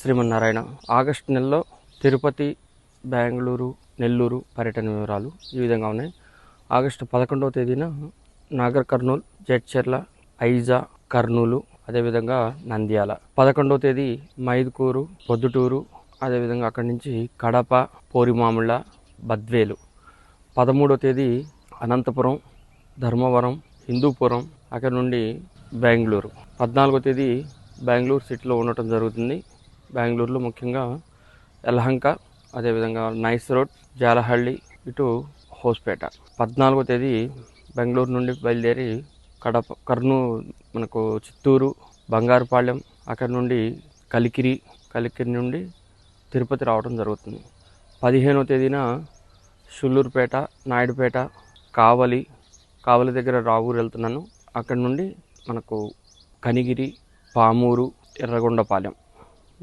Srimannarayana. August నెలలో తిరుపతి బెంగళూరు నెల్లూరు పర్యటన వివరాలు ఈ విధంగా ఉన్నాయి. ఆగస్టు పదకొండవ తేదీన నాగర్ కర్నూలు జడ్చెర్ల ఐజా కర్నూలు అదేవిధంగా నంద్యాల. పదకొండవ తేదీ మైదుకూరు పొద్దుటూరు అదేవిధంగా అక్కడి నుంచి కడప పోరిమాముళ్ళ బద్వేలు. పదమూడవ తేదీ అనంతపురం ధర్మవరం హిందూపురం అక్కడ నుండి బెంగళూరు. పద్నాలుగో తేదీ బెంగళూరు సిటీలో ఉండటం జరుగుతుంది. బెంగళూరులో ముఖ్యంగా యలహంక అదేవిధంగా నైస్ రోడ్ జాలహళ్ళి ఇటు హోస్పేట. పద్నాలుగో తేదీ బెంగళూరు నుండి బయలుదేరి కడప కర్నూలు మనకు చిత్తూరు బంగారుపాళ్యం అక్కడ నుండి కలికిరి కలికిరి నుండి తిరుపతి రావడం జరుగుతుంది. పదిహేనో తేదీన షుల్లూరుపేట నాయుడుపేట కావలి కావలి దగ్గర రావూరు వెళ్తున్నాను. అక్కడ నుండి మనకు కనిగిరి పామూరు ఎర్రగొండపాలెం.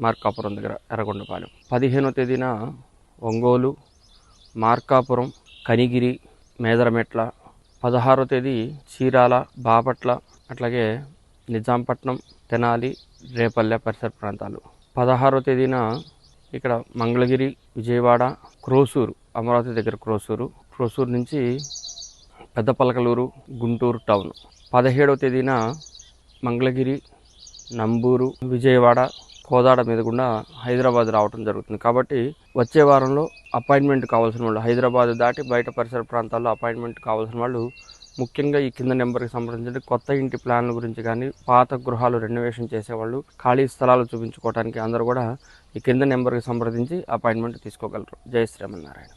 మార్కాపురం దగ్గర ఎర్రగొండపాలెం. పదిహేనో తేదీన ఒంగోలు మార్కాపురం కనిగిరి మేదరమెట్ల పదహారో తేదీ చీరాల బాపట్ల అట్లాగే నిజాంపట్నం తెనాలి రేపల్లె పరిసర ప్రాంతాలు. పదహారో తేదీన ఇక్కడ మంగళగిరి విజయవాడ క్రోసూరు అమరావతి దగ్గర క్రోసూరు. క్రోసూరు నుంచి పెద్దపలకలూరు గుంటూరు టౌన్. పదిహేడవ తేదీన మంగళగిరి నంబూరు విజయవాడ కోదాడ మీద గుండా హైదరాబాద్ రావడం జరుగుతుంది. కాబట్టి వచ్చే వారంలో అపాయింట్మెంట్ కావాల్సిన వాళ్ళు హైదరాబాద్ దాటి బయట పరిసర ప్రాంతాల్లో అపాయింట్మెంట్ కావాల్సిన వాళ్ళు ముఖ్యంగా ఈ కింద నెంబర్కి సంబంధించి కొత్త ఇంటి ప్లాన్ల గురించి కానీ పాత గృహాలు రెనోవేషన్ చేసేవాళ్ళు ఖాళీ స్థలాలు చూపించుకోవడానికి అందరూ కూడా ఈ కింద నెంబర్కి సంప్రదించి అపాయింట్మెంట్ తీసుకోగలరు. జై శ్రీమన్నారాయణ.